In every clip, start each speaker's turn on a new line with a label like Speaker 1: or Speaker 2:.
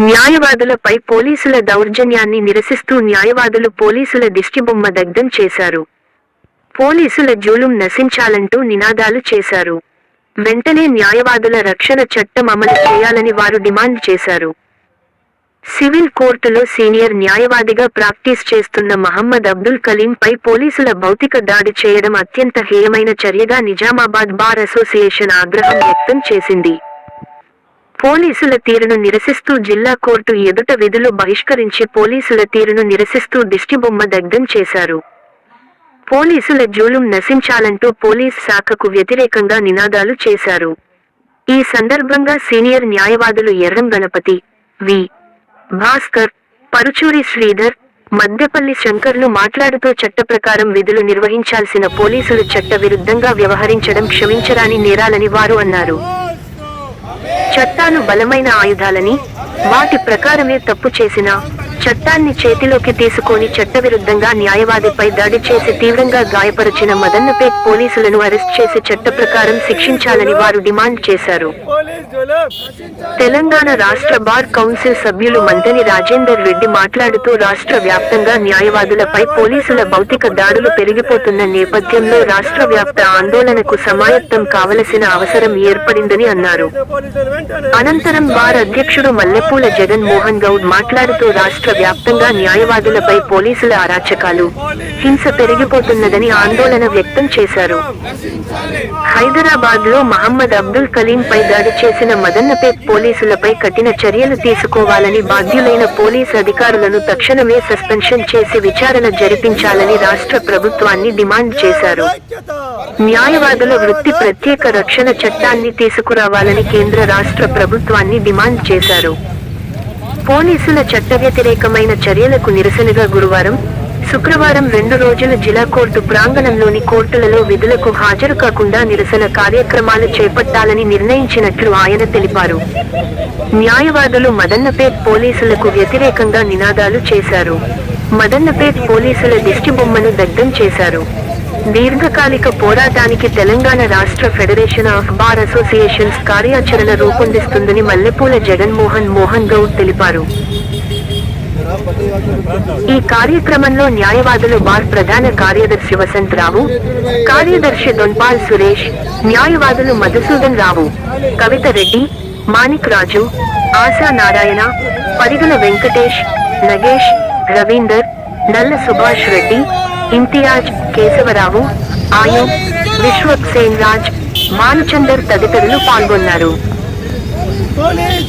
Speaker 1: న్యాయవాదులపై పోలీసుల దౌర్జన్యాన్ని నిరసిస్తూ న్యాయవాదులు పోలీసుల దిష్టిబొమ్మ దగ్ధం చేశారు. పోలీసుల జూలుం నశించాలంటూ నినాదాలు చేశారు. వెంటనే న్యాయవాదుల రక్షణ చట్టం అమలు చేయాలని వారు డిమాండ్ చేశారు. సివిల్ కోర్టులో సీనియర్ న్యాయవాదిగా ప్రాక్టీస్ చేస్తున్న మహమ్మద్ అబ్దుల్ కలీం పై పోలీసుల భౌతిక దాడి చేయడం అత్యంత హేయమైన చర్యగా నిజామాబాద్ బార్ అసోసియేషన్ ఆగ్రహం వ్యక్తం చేసింది. పోలీసుల తీరును నిరసిస్తూ జిల్లా కోర్టు ఎదుట విధులు బహిష్కరించి పోలీసుల తీరును నిరసిస్తూ దిష్టిబొమ్మ దగ్ధం చేశారు. పోలీసుల జూలుం నశించాలంటూ పోలీస్ శాఖకు వ్యతిరేకంగా నినాదాలు చేశారు. ఈ సందర్భంగా సీనియర్ న్యాయవాదులు ఎర్రం గణపతి వి. భాస్కర్ పరుచూరి శ్రీధర్ మద్దెపల్లి శంకర్లు మాట్లాడుతూ చట్ట ప్రకారం విధులు నిర్వహించాల్సిన పోలీసులు చట్ట విరుద్ధంగా వ్యవహరించడం క్షమించరాని నేరాలని వారు అన్నారు. చట్టాలు బలమైన ఆయుధాలని వాటి ప్రకారమే తప్పు చేసినా చట్టాన్ని చేతిలోకి తీసుకొని చట్టవిరుద్ధంగా న్యాయవాదిపై దాడి చేసి తీవ్రంగా గాయపరిచిన మదన్నపేట్ పోలీసులను అరెస్ట్ చేసి చట్ట ప్రకారం శిక్షించాలని వారు డిమాండ్ చేశారు. తెలంగాణ రాష్ట్ర బార్ కౌన్సిల్ సభ్యులు మంతని రాజేందర్ రెడ్డి మాట్లాడుతూ రాష్ట్ర వ్యాప్తంగా న్యాయవాదులపై పోలీసుల భౌతిక దాడులు పెరిగిపోతున్న నేపథ్యంలో రాష్ట్ర వ్యాప్త ఆందోళనకు సమాయత్తం కావలసిన అవసరం ఏర్పడిందని అన్నారు. అనంతరం బార్ అధ్యక్షుడు మల్లెపూల జగన్ మోహన్ గౌడ్ మాట్లాడుతూ రాష్ట్ర వ్యాప్తంగా న్యాయవాదులపై పోలీసుల అరాచకాలు. హింస పెరిగిపోతున్నదని ఆందోళన వ్యక్తం చేశారు. హైదరాబాద్లో మహమ్మద్ అబ్దుల్ కలీం పై దాడి చేసిన మదన్నపేట్ పోలీసులపై కఠిన చర్యలు తీసుకోవాలని బాధ్యులైన పోలీస్ అధికారులను తక్షణమే సస్పెన్షన్ చేసి విచారణ జరిపించాలని రాష్ట్ర ప్రభుత్వాన్ని డిమాండ్ చేశారు. న్యాయవాదుల వృత్తి ప్రత్యేక రక్షణ చట్టాన్ని తీసుకురావాలని కేంద్ర రాష్ట్ర ప్రభుత్వాన్ని డిమాండ్ చేశారు. పోలీసుల చట్ట వ్యతిరేకమైన చర్యలకు నిరసనగా గురువారం శుక్రవారం రెండు రోజుల జిల్లా కోర్టు ప్రాంగణంలోని కోర్టులలో విధులకు హాజరు కాకుండా నిరసన కార్యక్రమాలు చేపట్టాలని నిర్ణయించినట్లు ఆయన తెలిపారు. న్యాయవాదులు మదన్నపేట్ పోలీసులకు వ్యతిరేకంగా నినాదాలు చేశారు. మదన్నపేట్ పోలీసుల దిష్టిబొమ్మను దగ్ధం చేశారు. దీర్ఘకాలిక పోరాటానికి తెలంగాణ రాష్ట్ర ఫెడరేషన్ ఆఫ్ బార్ అసోసియేషన్స్ కార్యాచరణ రూపొందిస్తుందని మల్లెపూల జగన్మోహన్ మోహన్ గౌడ్ తెలిపారు. ఈ కార్యక్రమంలో న్యాయవాదులు బార్ ప్రధాన కార్యదర్శి వసంతరావు కార్యదర్శి దొన్పాల్ సురేష్ న్యాయవాదులు మధుసూదన్ రావు కవిత రెడ్డి మాణిక్ రాజు ఆశా నారాయణ పరిగల వెంకటేష్ నగేష్ రవీందర్ నల్ల సుభాష్ రెడ్డి ఇంతియాజ్ కేశవరావు ఆయుబ్ విశ్వక్సేన్ రాజ్ భానుచందర్ తదితరులు పాల్గొన్నారు.
Speaker 2: పోలీస్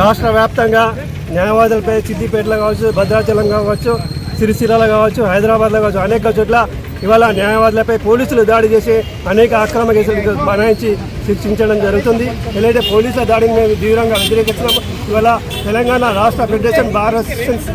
Speaker 2: రాష్ట్ర వ్యాప్తంగా న్యాయవాదులపై సిద్దిపేటలో కావచ్చు భద్రాచలం కావచ్చు సిరిసిల్లలో కావచ్చు హైదరాబాద్లో కావచ్చు అనేక చోట్ల ఇవాళ న్యాయవాదులపై పోలీసులు దాడి చేసి అనేక అక్రమ కేసులు బనాయించి శిక్షించడం జరుగుతుంది. ఎలాంటి పోలీసుల దాడిని మేము తీవ్రంగా వ్యతిరేకిస్తున్నాము ఇవాళ తెలంగాణ రాష్ట్ర ఫెడరేషన్ బార్ అసోసియేషన్స్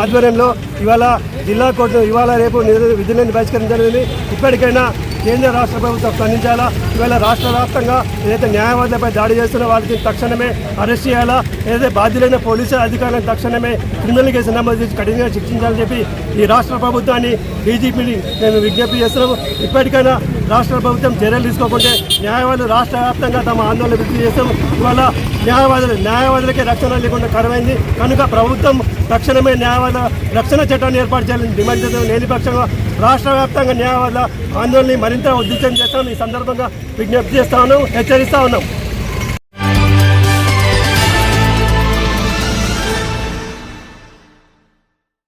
Speaker 2: ఆధ్వర్యంలో ఇవాళ జిల్లా కోర్టు ఇవాళ రేపు విధులను బహిష్కరించడం జరిగింది. ఇప్పటికైనా కేంద్ర రాష్ట్ర ప్రభుత్వం స్పందించాలా ఇవాళ రాష్ట్ర వ్యాప్తంగా ఏదైతే న్యాయవాదులపై దాడి చేస్తున్న వారికి తక్షణమే అరెస్ట్ చేయాలా? ఏదైతే బాధ్యులైన పోలీసు అధికారులను తక్షణమే క్రిమినల్ కేసు నమోదు చేసి కఠినంగా శిక్షించాలని చెప్పి ఈ రాష్ట్ర ప్రభుత్వాన్ని డీజీపీని మేము విజ్ఞప్తి చేస్తున్నాము. ఇప్పటికైనా రాష్ట్ర ప్రభుత్వం చర్యలు తీసుకోకుంటే న్యాయవాదులు రాష్ట్ర వ్యాప్తంగా తమ ఆందోళన వృద్ధి చేస్తాం ఇవాళ న్యాయవాదులు న్యాయవాదులకే రక్షణ లేకుండా కరువైంది. కనుక ప్రభుత్వం తక్షణమే న్యాయవాద రక్షణ చట్టాన్ని ఏర్పాటు చేయాలని డిమాండ్ చేద్దాం లేని పక్షంగా రాష్ట్ర వ్యాప్తంగా న్యాయవాద ఆందోళన మరింత ఉద్దేశం చేస్తాం ఈ సందర్భంగా విజ్ఞప్తి చేస్తా ఉన్నాం. హెచ్చరిస్తా ఉన్నాం.